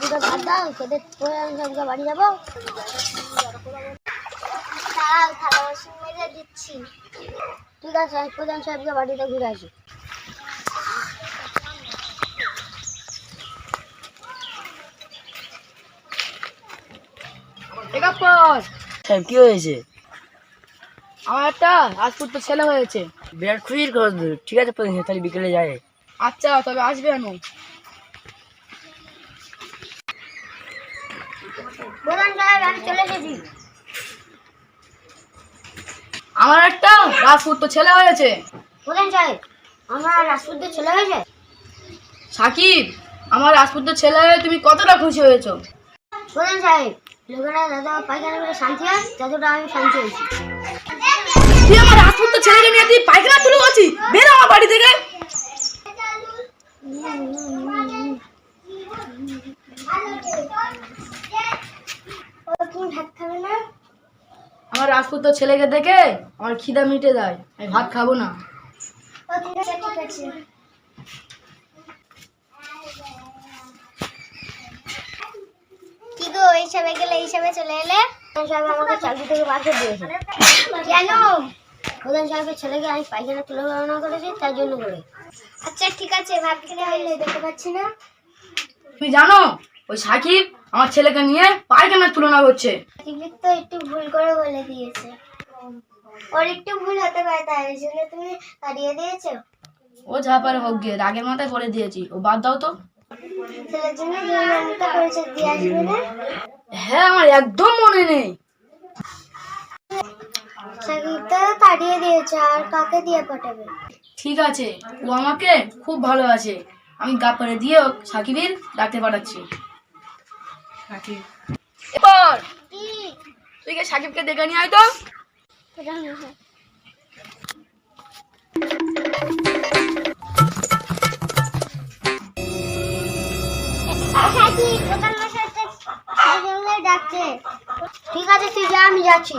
দুটো ভাত দাও বাড়ি যাব দিচ্ছি ঠিক আছে প্রধান সাহেবকে বাড়িতে ঘুরে আসি সাহেব কি হয়েছে? আমার একটা রাজপুত তো ছেলে হয়েছে। বিরাট খুশির খবর। ঠিক আছে সাহেব, তাহলে বিকেলে যায়। আচ্ছা তবে আসবে আমি আমার একটা রাজপুত তো ছেলে হয়েছে। প্রধান সাহেব আমার রাজপুতদের ছেলে হয়েছে? সাকিব আমার রাজপুত তো ছেলে হয়ে তুমি কতটা খুশি হয়েছো? প্রধান সাহেব লোকেরা দাদা পায়খানা করে শান্তি হয় ততটা আমি শান্তি হয়েছি। তুই আমার রাজপুত তো ছেলেকে নিয়ে তুই পায়খানা তুলে বলছি বের আমার বাড়ি থেকে। আমার রাজপুত তো ছেলেকে দেখে আমার খিদা মিটে যায়। আমি ভাত খাব না। ঠিক আছে ঠিক আছে কি গো এই সবে গেলে এই সবে চলে এলে প্রধান সাহেব আমাকে চাকরি থেকে দিয়েছে। কেন? প্রধান সাহেবের ছেলেকে আমি পায়খানা তুলে গণনা করেছি তার জন্য করে আচ্ছা ঠিক আছে দেখতে পাচ্ছি না। তুমি জানো ওই সাকিব আমার ছেলেকে নিয়ে পায়খানার তুলনা করছে। তো একটু ভুল করে বলে দিয়েছে। ওর একটু ভুল হতে পারে তাই জন্য তুমি হারিয়ে দিয়েছ। ও যা পারে হোক গিয়ে রাগের মাথায় করে দিয়েছি। ও বাদ দাও তো। ছেলের জন্য নিয়মিত পরিচয় দিয়ে আসবে না হ্যাঁ আমার একদম মনে নেই। দিয়েছে আর কাকে দিয়ে পাঠাবে? ঠিক আছে ও আমাকে খুব ভালো আছে আমি গাপারে দিয়ে সাকিবের ডাকতে পাঠাচ্ছি। সাকিব। এরপর! তুই কে সাকিবকে দেখে নিয়ে আয় তো? প্রধান মশাই ঠিক আছে তুই যা আমি যাচ্ছি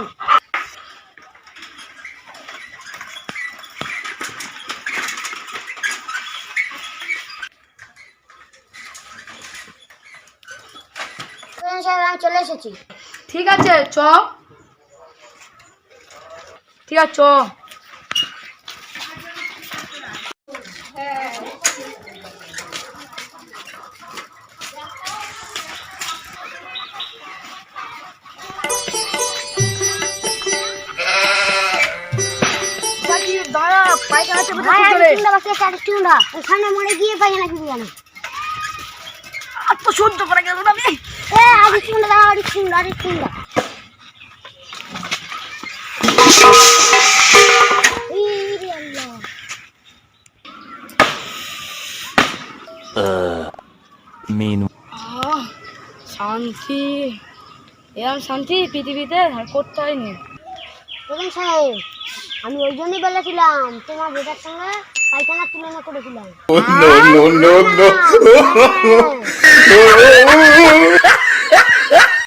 আমি চলে এসেছি ঠিক আছে, চ। ঠিক আছে, চ। ভাই আমি বাসে চার ওখানে মরে গিয়ে পাইখানা কি জানো আর তো সহ্য করে গেল না আমি? এ আরে দাও আরে আরে শান্তি। এরকম শান্তি পৃথিবীতে আর করতে হয়নি। প্রধান সাহেব আমি ওই জন্যই বলেছিলাম তোমার বেটার সঙ্গে পায়খানা তুলনা করেছিলাম